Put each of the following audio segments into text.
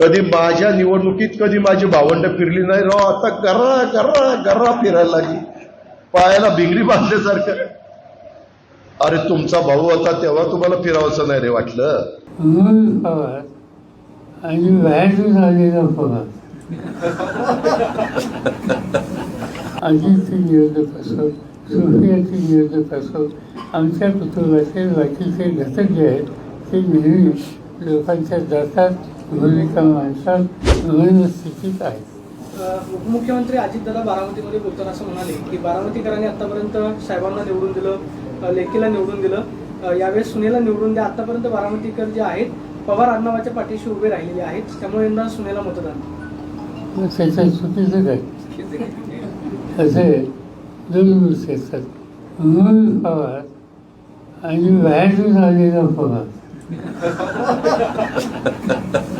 कधी माझ्या निवडणुकीत कधी माझी भावंड फिरली नाही. राव आता गर्रा गर्रा गर्रा फिरायला लागली. पायाला भिंगरी बांधल्यासारखं. अरे तुमचा भाऊ होता तेव्हा तुम्हाला फिरावंसं नाही रे वाटलं? आणि बाहेरून आलेला पवार अजितचे निरोधक असो सोफियाचे निरोधक असो आमच्या कुटुंबाचे बाकीचे घटक जे आहेत ते नेहमी लोकांच्या जातात. भूमिका मांडतात मनस्थितीत आहेत अ, उपमुख्यमंत्री अजितदादा बारामतीमध्ये बोलताना असं म्हणाले की बारामतीकरांनी आतापर्यंत साहेबांना निवडून दिलं लेकीला निवडून दिलं. यावेळेस सुनेला निवडून द्या. आतापर्यंत बारामतीकर जे आहेत पवार आडनावाच्या पाठीशी उभे राहिलेले आहेत. त्यामुळे यंदा सुनेला मतदान. मग त्याच्यात चुकीचं काय? असे दोन गोष्टी असतात म्हणून पवार आणि बाहेरून आलेला पवार.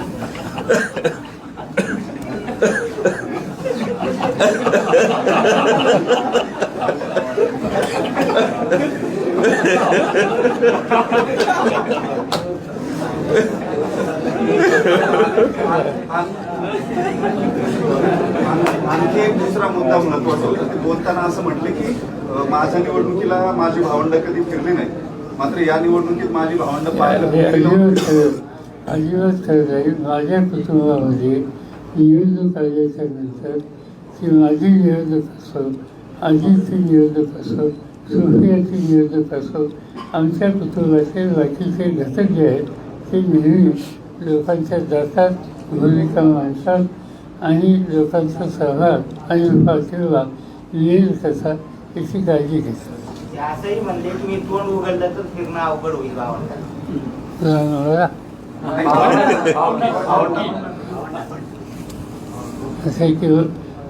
आणखी एक दुसरा मुद्दा महत्त्वाचा होता. ते बोलताना असं म्हटले की माझ्या निवडणुकीला माझी भावंड कधी फिरली नाही मात्र या निवडणुकीत माझी भावंड पाहायला अजिबात खरं नाही. माझ्या कुटुंबामध्ये निवडणूक आल्याच्यानंतर ती माझी निवडणूक असो अजितची निवडणूक असो सोफियाची निवडणूक असो आमच्या कुटुंबाचे बाकीचे घटक जे आहेत ते नेहमी लोकांच्या जातात भूमिका मांडतात आणि लोकांचा सहभाग आणि पाठिंबा मिळेल कसा याची काळजी घेतात. असंही म्हणले मी तोंड उघडलं तर फिरणं अवघड होईल असं आहे की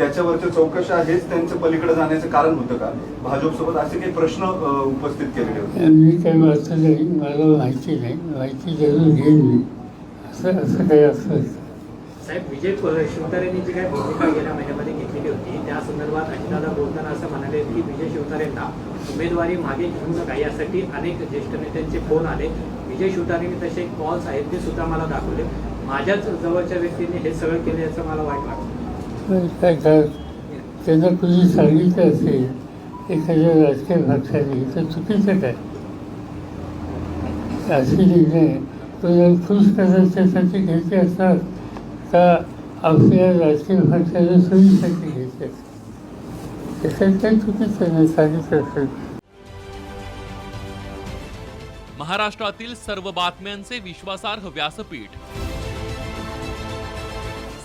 त्याच्यावरच्या चौकशा हेच त्यांचं पलीकडे जाण्याचं कारण होतं का? भाजपसोबत असे काही प्रश्न उपस्थित केलेले होते. मी काही वाचलं नाही मला माहिती नाही. माहिती जरूर घेईन मी. असं असं काही असं साहेब विजय शिवतारेंनी जी काही भूमिका गेल्या महिन्यामध्ये घेतलेली होती त्या संदर्भात अजितदादा बोलताना असं म्हणाले की विजय शिवतारेंना उमेदवारी मागे घेऊन नका. यासाठी अनेक ज्येष्ठ नेत्यांचे फोन आले. विजय शिवतारेंनी तसे कॉल्स आहेत ते सुद्धा मला दाखवले. माझ्याच जवळच्या व्यक्तीने हे सगळं केलं याचं मला वाईट वाटतं. काय काय त्यांना कुणी सांगितलं असेल एखाद्या राजकीय पक्षाने तर चुकीचं काय? असे निर्णय. तो खुश करण्यासाठी घ्यायचे असतात का आपल्या राजकीय पक्षाला सोयीसाठी घ्यायचे असतात? त्याच्यात चुकीचं नाही सांगितलं असेल महाराष्ट्रातील सर्व बातम्यांचे विश्वासार्ह व्यासपीठ.